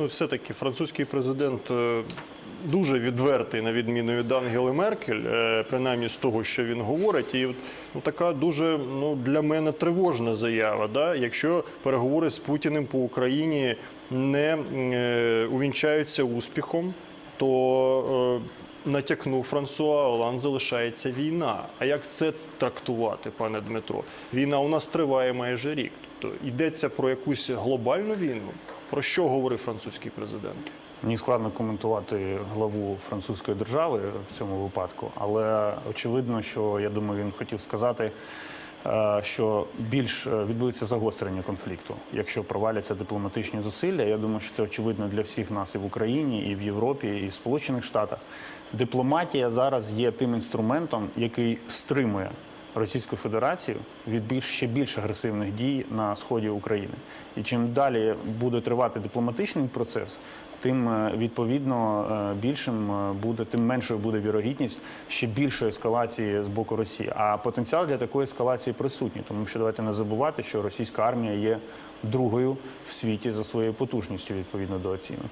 Ну, все-таки французький президент е, дуже відвертий, на відміну від Ангели Меркель, е, принаймні з того, що він говорить. І ну, така дуже ну, для мене тривожна заява. Да? Якщо переговори з Путіним по Україні не е, увінчаються успіхом, то е, натякнув Франсуа Оланд залишається війна. А як це трактувати, пане Дмитро? Війна у нас триває майже рік. Тобто йдеться про якусь глобальну війну. Про що говорив французький президент? Мені складно коментувати главу французької держави в цьому випадку, але очевидно, що я думаю, він хотів сказати, е, що більш е, відбудеться загострення конфлікту, якщо проваляться дипломатичні зусилля. Я думаю, що це очевидно для всіх нас і в Україні, і в Європі, і в Сполучених Штатах. Дипломатія зараз є тим інструментом, який стримує. Російську Федерацію від більш ще більш агресивних дій на сході України, і чим далі буде тривати дипломатичний процес, тим е, відповідно е, більшим е, буде, тим меншою буде вірогідність ще більшої ескалації з боку Росії. А потенціал для такої ескалації присутній, тому що давайте не забувати, що російська армія є другою в світі за своєю потужністю відповідно до оцінок.